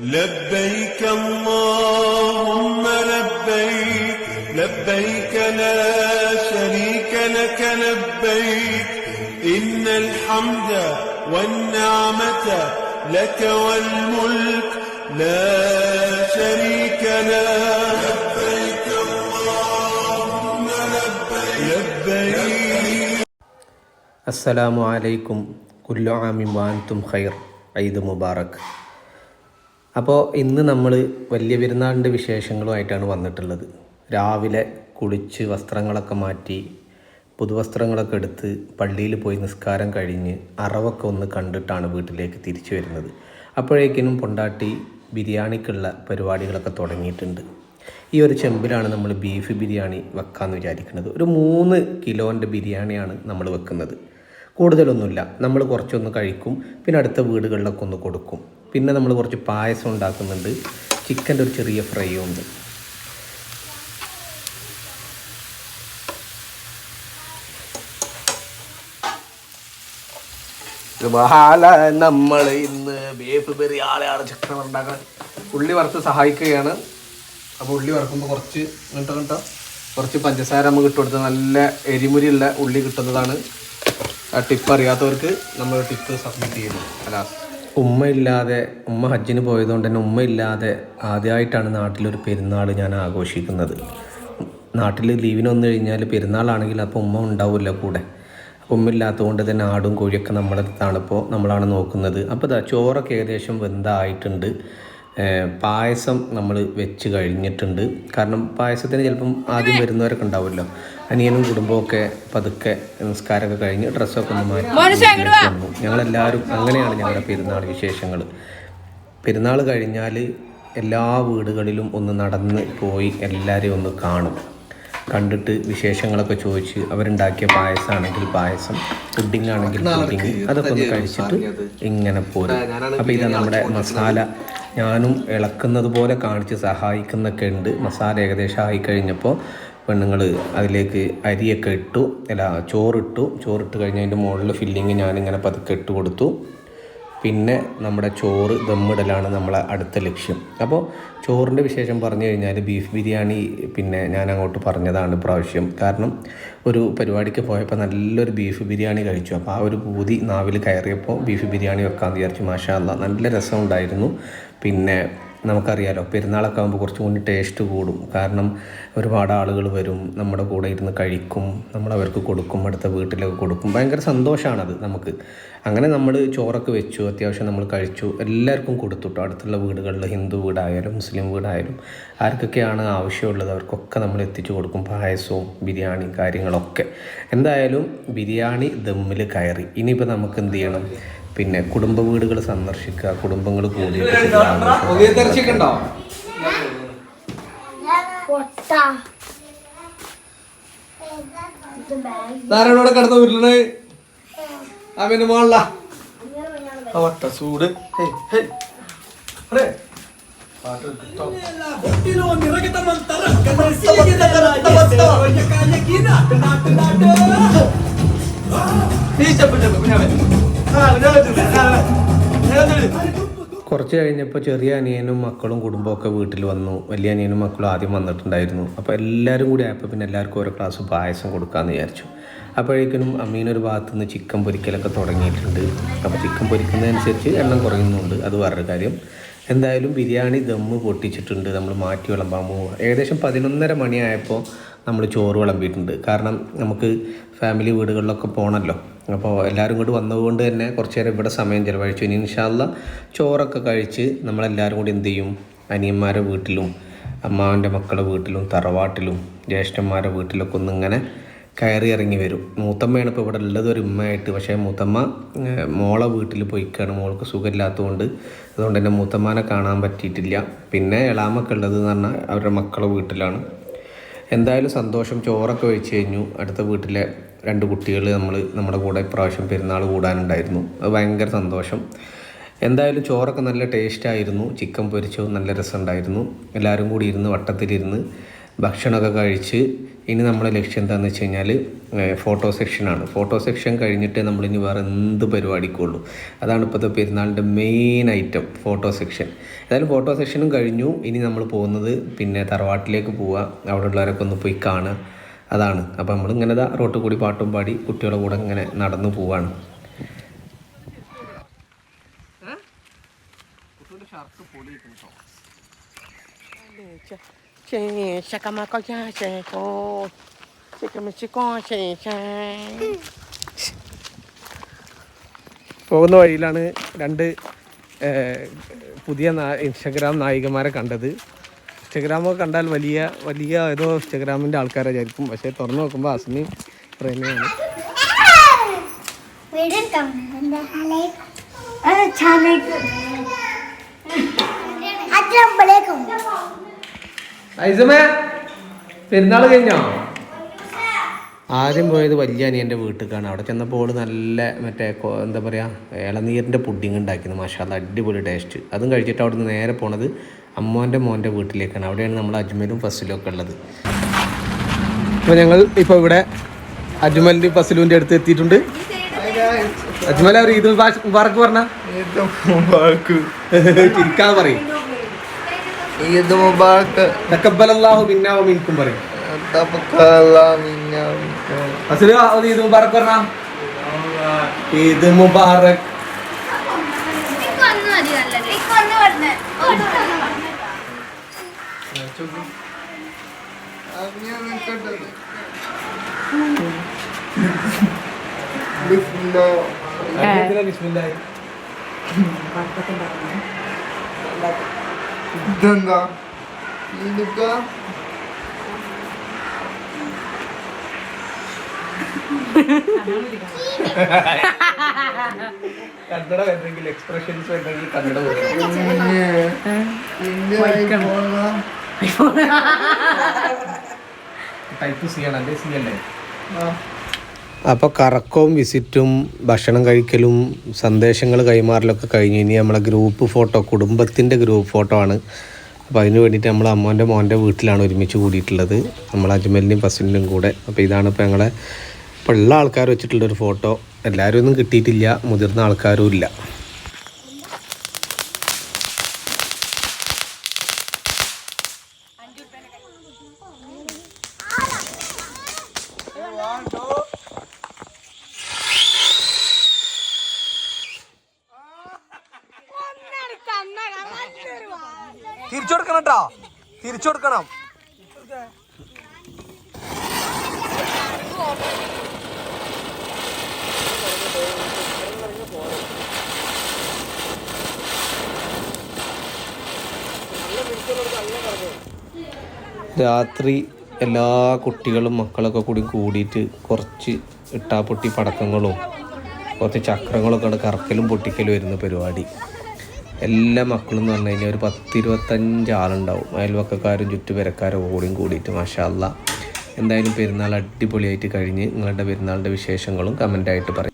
لبيك اللهم لبيك لبيك لا شريك لك لبيك. إن الحمد والنعمة لك والملك لا شريك لك لبيك اللهم لبيك لبيك. السلام عليكم. كل عام وأنتم خير. عيد مبارك. അപ്പോൾ ഇന്ന് നമ്മൾ വലിയ പെരുന്നാളിന്റെ വിശേഷങ്ങളുമായിട്ടാണ് വന്നിട്ടുള്ളത്. രാവിലെ കുളിച്ച് വസ്ത്രങ്ങളൊക്കെ മാറ്റി പുതുവസ്ത്രങ്ങളൊക്കെ എടുത്ത് പള്ളിയിൽ പോയി നിസ്കാരം കഴിഞ്ഞ് അറവൊക്കെ ഒന്ന് കണ്ടിട്ടാണ് വീട്ടിലേക്ക് തിരിച്ചു വരുന്നത്. അപ്പോഴേക്കിനും പൊണ്ടാട്ടി ബിരിയാണിക്കുള്ള പരിപാടികളൊക്കെ തുടങ്ങിയിട്ടുണ്ട്. ഈ ഒരു ചെമ്പിലാണ് നമ്മൾ ബീഫ് ബിരിയാണി വെക്കാമെന്ന് വിചാരിക്കുന്നത്. ഒരു മൂന്ന് കിലോന്റെ ബിരിയാണിയാണ് നമ്മൾ വെക്കുന്നത്. കൂടുതലൊന്നുമില്ല. നമ്മൾ കുറച്ചൊന്ന് കഴിക്കും പിന്നെ അടുത്ത വീടുകളിലൊക്കെ ഒന്ന് കൊടുക്കും. പിന്നെ നമ്മൾ കുറച്ച് പായസം ഉണ്ടാക്കുന്നുണ്ട്. ചിക്കന്റെ ഒരു ചെറിയ ഫ്രൈയും ഉണ്ട്. നമ്മൾ ഇന്ന് ബീഫ് ബിരിയാണിയാണ് ചിക്കൻ ഉണ്ടാക്കാൻ ഉള്ളി വറുത്ത് സഹായിക്കുകയാണ്. അപ്പോൾ ഉള്ളി വറുക്കുമ്പോൾ കുറച്ച് ഇങ്ങോട്ട് കേട്ടോ കുറച്ച് പഞ്ചസാര നമുക്ക് ഇട്ട് കൊടുത്ത് നല്ല എരിമുരിയുള്ള ഉള്ളി കിട്ടുന്നതാണ്. ടിപ്പ് അറിയാത്തവർക്ക് നമ്മൾ ടിപ്പ് സബ്മിറ്റ് ചെയ്യുന്നു. അല്ല ഉമ്മ ഇല്ലാതെ ഉമ്മ ഹജ്ജിന് പോയതുകൊണ്ട് തന്നെ ഉമ്മ ഇല്ലാതെ ആദ്യമായിട്ടാണ് നാട്ടിലൊരു പെരുന്നാൾ ഞാൻ ആഘോഷിക്കുന്നത്. നാട്ടിൽ ലീവിന് വന്നു കഴിഞ്ഞാൽ പെരുന്നാളാണെങ്കിൽ അപ്പോൾ ഉമ്മ ഉണ്ടാവില്ല കൂടെ. അപ്പോൾ ഉമ്മ ഇല്ലാത്തതുകൊണ്ട് തന്നെ ആടും കോഴിയൊക്കെ നമ്മുടെ തണുപ്പോൾ നമ്മളാണ് നോക്കുന്നത്. അപ്പോൾ ചോറൊക്കെ ഏകദേശം വെന്തായിട്ടുണ്ട്. പായസം നമ്മൾ വെച്ച് കഴിഞ്ഞിട്ടുണ്ട്. കാരണം പായസത്തിന് ചിലപ്പം ആദ്യം വരുന്നവരൊക്കെ ഉണ്ടാവുമല്ലോ. അനിയനും കുടുംബമൊക്കെ പതുക്കെ നിസ്കാരമൊക്കെ കഴിഞ്ഞ് ഡ്രസ്സൊക്കെ ഒന്ന് മാറ്റി ഞങ്ങളെല്ലാവരും അങ്ങനെയാണ് ഞങ്ങളുടെ പെരുന്നാൾ വിശേഷങ്ങൾ. പെരുന്നാൾ കഴിഞ്ഞാൽ എല്ലാ വീടുകളിലും ഒന്ന് നടന്ന് പോയി എല്ലാവരെയും ഒന്ന് കാണും. കണ്ടിട്ട് വിശേഷങ്ങളൊക്കെ ചോദിച്ച് അവരുണ്ടാക്കിയ പായസമാണെങ്കിൽ പായസം പുഡിംഗ് ആണെങ്കിൽ പുഡിംഗ് അതൊക്കെ ഒന്ന് കഴിച്ചിട്ട് ഇങ്ങനെ പോരും. അപ്പോൾ ഇതാണ് നമ്മുടെ മസാല ഞാനും ഇളക്കുന്നത് പോലെ കാണിച്ച് സഹായിക്കുന്നൊക്കെ ഉണ്ട്. മസാല ഏകദേശം ആയി കഴിഞ്ഞപ്പോൾ പെണ്ണുങ്ങൾ അതിലേക്ക് അരിയൊക്കെ ഇട്ടു. അല്ല ചോറിട്ടു. ചോറിട്ട് കഴിഞ്ഞ് അതിന്റെ മുകളിൽ ഫില്ലിങ് ഞാനിങ്ങനെ പതുക്കെ ഇട്ട് കൊടുത്തു. പിന്നെ നമ്മുടെ ചോറ് ദമ്മിടലാണ് നമ്മളെ അടുത്ത ലക്ഷ്യം. അപ്പോൾ ചോറിന്റെ വിശേഷം പറഞ്ഞു കഴിഞ്ഞാൽ ബീഫ് ബിരിയാണി പിന്നെ ഞാൻ അങ്ങോട്ട് പറഞ്ഞതാണ് പ്രാവശ്യം കാരണം ഒരു പരിപാടിക്ക് പോയപ്പോൾ നല്ലൊരു ബീഫ് ബിരിയാണി കഴിച്ചു. അപ്പോൾ ആ ഒരു പൂതി നാവിൽ കയറിയപ്പോൾ ബീഫ് ബിരിയാണി വെക്കാമെന്ന് വിചാരിച്ചു. മാഷാ നല്ല രസമുണ്ടായിരുന്നു. പിന്നെ നമുക്കറിയാലോ പെരുന്നാളൊക്കെ ആകുമ്പോൾ കുറച്ചും കൂടി ടേസ്റ്റ് കൂടും. കാരണം ഒരുപാട് ആളുകൾ വരും നമ്മുടെ കൂടെ ഇരുന്ന് കഴിക്കും നമ്മൾ അവർക്ക് കൊടുക്കും അടുത്ത വീട്ടിലൊക്കെ കൊടുക്കും. ഭയങ്കര സന്തോഷമാണത് നമുക്ക്. അങ്ങനെ നമ്മൾ ചോറൊക്കെ വെച്ചു അത്യാവശ്യം നമ്മൾ കഴിച്ചു. എല്ലാവർക്കും കൊടുത്തുട്ടോ അടുത്തുള്ള വീടുകളിൽ ഹിന്ദു വീടായാലും മുസ്ലിം വീടായാലും ആർക്കൊക്കെയാണ് ആവശ്യമുള്ളത് അവർക്കൊക്കെ നമ്മൾ എത്തിച്ചു കൊടുക്കും പായസവും ബിരിയാണി കാര്യങ്ങളൊക്കെ. എന്തായാലും ബിരിയാണി ദമ്മിൽ കയറി. ഇനിയിപ്പോൾ നമുക്ക് എന്ത് ചെയ്യണം? പിന്നെ കുടുംബ വീടുകൾ സന്ദർശിക്കുക കുടുംബങ്ങൾ കൂടി ചെറിയ ആഘോഷം പൊട്ട ഇത് ബാഗ് ധാരാളം കിടന്ന വീട്ടിലാണ് അവന്റെ മോള. വട്ട സൂട് ഹേയ്, ഹേയ്. അടേ. പാട്ട് കേട്ടോ. ഈ ചെപ്പ് ചെപ്പ് പിന്നെ കുറച്ച് കഴിഞ്ഞപ്പോൾ ചെറിയ അനിയനും മക്കളും കുടുംബമൊക്കെ വീട്ടിൽ വന്നു. വലിയ അനിയനും മക്കളും ആദ്യം വന്നിട്ടുണ്ടായിരുന്നു. അപ്പോൾ എല്ലാവരും കൂടി ആയപ്പോൾ പിന്നെ എല്ലാവർക്കും ഓരോ ക്ലാസ് പായസം കൊടുക്കാമെന്ന് വിചാരിച്ചു. അപ്പോഴേക്കിനും അമ്മീനൊരു ഭാഗത്തു നിന്ന് ചിക്കൻ പൊരിക്കലൊക്കെ തുടങ്ങിയിട്ടുണ്ട്. അപ്പോൾ ചിക്കൻ പൊരിക്കുന്നതനുസരിച്ച് എണ്ണം കുറയുന്നുണ്ട്. അത് വേറൊരു കാര്യം. എന്തായാലും ബിരിയാണി ദമ്മ് പൊട്ടിച്ചിട്ടുണ്ട്. നമ്മൾ മാറ്റി വിളമ്പാൻ പോവുക. ഏകദേശം പതിനൊന്നര മണിയായപ്പോൾ നമ്മൾ ചോറ് വിളമ്പിയിട്ടുണ്ട്. കാരണം നമുക്ക് ഫാമിലി വീടുകളിലൊക്കെ പോകണമല്ലോ അപ്പോൾ എല്ലാവരും കൂടി വന്നതുകൊണ്ട് തന്നെ കുറച്ച് നേരം ഇവിടെ സമയം ചിലവഴിച്ചു. ഇനി ഇൻഷാല്ല ചോറൊക്കെ കഴിച്ച് നമ്മളെല്ലാവരും കൂടി എന്ത് ചെയ്യും? അനിയന്മാരുടെ വീട്ടിലും അമ്മാവന്റെ മക്കളുടെ വീട്ടിലും തറവാട്ടിലും ജ്യേഷ്ഠന്മാരുടെ വീട്ടിലൊക്കെ ഒന്ന് ഇങ്ങനെ കയറി ഇറങ്ങി വരും. മൂത്തമ്മയാണ് ഇപ്പോൾ ഇവിടെ ഉള്ളത് ഒരു ഉമ്മയായിട്ട്. പക്ഷേ മൂത്തമ്മ മോളെ വീട്ടിൽ പോയിക്കാണ്. മോൾക്ക് സുഖമില്ലാത്തതുകൊണ്ട്. അതുകൊണ്ട് തന്നെ മൂത്തമ്മനെ കാണാൻ പറ്റിയിട്ടില്ല. പിന്നെ എളാമൊക്കെ ഉള്ളത് എന്ന് പറഞ്ഞാൽ അവരുടെ മക്കളുടെ വീട്ടിലാണ്. എന്തായാലും സന്തോഷം. ചോറൊക്കെ വെച്ച് കഴിഞ്ഞു. അടുത്ത വീട്ടിലെ രണ്ട് കുട്ടികൾ നമ്മൾ നമ്മുടെ കൂടെ ഇപ്രാവശ്യം പെരുന്നാൾ കൂടാനുണ്ടായിരുന്നു. അത് ഭയങ്കര സന്തോഷം. എന്തായാലും ചോറൊക്കെ നല്ല ടേസ്റ്റ് ആയിരുന്നു. ചിക്കൻ പൊരിച്ചതും നല്ല രസമുണ്ടായിരുന്നു. എല്ലാവരും കൂടി ഇരുന്ന് വട്ടത്തിലിരുന്ന് ഭക്ഷണമൊക്കെ കഴിച്ച് ഇനി നമ്മുടെ ലക്ഷ്യം എന്താണെന്ന് വെച്ച് കഴിഞ്ഞാൽ ഫോട്ടോ സെക്ഷനാണ് ഫോട്ടോ സെക്ഷൻ കഴിഞ്ഞിട്ട് നമ്മളിനി വേറെ എന്ത് പരിപാടിക്കുള്ളൂ. അതാണ് ഇപ്പോഴത്തെ പെരുന്നാളിന്റെ മെയിൻ ഐറ്റം ഫോട്ടോ സെക്ഷൻ ഏതായാലും ഫോട്ടോ സെക്ഷനും കഴിഞ്ഞു. ഇനി നമ്മൾ പോകുന്നത് പിന്നെ തറവാട്ടിലേക്ക് പോവുക അവിടെ ഉള്ളവരൊക്കെ ഒന്ന് പോയി കാണുക. അതാണ്. അപ്പോൾ നമ്മൾ ഇങ്ങനെ ദാ റോട്ടിൽ കൂടി പാട്ടും പാടി കുട്ടികളുടെ കൂടെ ഇങ്ങനെ നടന്നു പോവാണ്. പോകുന്ന വഴിയിലാണ് രണ്ട് പുതിയ ഇൻസ്റ്റഗ്രാം നായികമാരെ കണ്ടത്. ഇൻസ്റ്റഗ്രാമൊക്കെ കണ്ടാൽ വലിയ വലിയ ഏതോ ഇൻസ്റ്റഗ്രാമിന്റെ ആൾക്കാരെ വിചാരിക്കും. പക്ഷേ തുറന്നു നോക്കുമ്പോൾ അസ്മി പ്രേമിയാണ്. പെരുന്നാൾ കഴിഞ്ഞോ? ആദ്യം പോയത് വലിയ അനിയന്റെ വീട്ടിലേക്കാണ്. അവിടെ ചെന്നപ്പോൾ ഓൾ നല്ല മറ്റേ എന്താ പറയുക ഇളനീരിന്റെ പുഡിങ് ഉണ്ടാക്കിയത് മഷാല അടിപൊളി ടേസ്റ്റ്. അതും കഴിച്ചിട്ട് അവിടെ നിന്ന് നേരെ പോണത് അമ്മോന്റെ മോന്റെ വീട്ടിലേക്കാണ്. അവിടെയാണ് നമ്മൾ അജ്മലും ഫസിലും ഒക്കെ ഉള്ളത്. അപ്പോൾ ഞങ്ങൾ ഇപ്പോൾ ഇവിടെ അജ്മലിന്റെ ഫസിലുവിന്റെ അടുത്ത് എത്തിയിട്ടുണ്ട്. അജ്മൽ അവർ ഈദ് മുബാ- മുബാറക്ക് പറഞ്ഞ? ചിരിക്കാതെ പറയും. ഈദ് മുബാറക്ക് തക്കബലല്ലാഹു മിന്നാ വ മിൻകും പറയും. ഫസിൽ ഈദ് മുബാറക്ക് പറഞ്ഞ? ഈദ് മുബാറക്. ബിസ്മില്ലാഹി ഇതെന്താ? ഇതൊക്ക കന്നഡ എന്തെങ്കിലും എക്സ്പ്രഷൻസ് എന്തെങ്കിലും കന്നഡ ടൈപ്പ് സി ആണ് അല്ലേ സി അല്ലേ? അപ്പോൾ കറക്കവും വിസിറ്റും ഭക്ഷണം കഴിക്കലും സന്ദേശങ്ങൾ കൈമാറലൊക്കെ കഴിഞ്ഞ് ഇനി നമ്മളെ ഗ്രൂപ്പ് ഫോട്ടോ കുടുംബത്തിന്റെ ഗ്രൂപ്പ് ഫോട്ടോ ആണ്. അപ്പോൾ അതിന് വേണ്ടിയിട്ട് നമ്മൾ അമ്മോന്റെ മോന്റെ വീട്ടിലാണ് ഒരുമിച്ച് കൂടിയിട്ടുള്ളത്. നമ്മൾ അജ്മലിനും ഫസലിന്റെയും കൂടെ. അപ്പോൾ ഇതാണ് ഇപ്പോൾ ഞങ്ങളെ ഇപ്പോൾ ഉള്ള ആൾക്കാർ വെച്ചിട്ടുള്ളൊരു ഫോട്ടോ എല്ലാവരും ഒന്നും കിട്ടിയിട്ടില്ല മുതിർന്ന ആൾക്കാരും ഇല്ല. തിരിച്ചു കൊടുക്കണം തിരിച്ചു കൊടുക്കണം. രാത്രി എല്ലാ കുട്ടികളും മക്കളൊക്കെ കൂടി കൂടിയിട്ട് കുറച്ച് ഇട്ടാപ്പൊട്ടി പടക്കങ്ങളും കുറച്ച് ചക്രങ്ങളൊക്കെ കറക്കലും പൊട്ടിക്കലും വരുന്ന പരിപാടി. എല്ലാ മക്കളും എന്ന് പറഞ്ഞു കഴിഞ്ഞാൽ ഒരു പത്തിരുപത്തഞ്ച് ആളുണ്ടാവും. അയൽവക്കക്കാരും ചുറ്റുപേരക്കാരും ഓടിയും കൂടിയിട്ട് മാഷാ അല്ലാ എന്തായാലും പെരുന്നാൾ അടിപൊളിയായിട്ട് കഴിഞ്ഞ് നിങ്ങളുടെ പെരുന്നാളിന്റെ വിശേഷങ്ങളും കമന്റായിട്ട് പറയും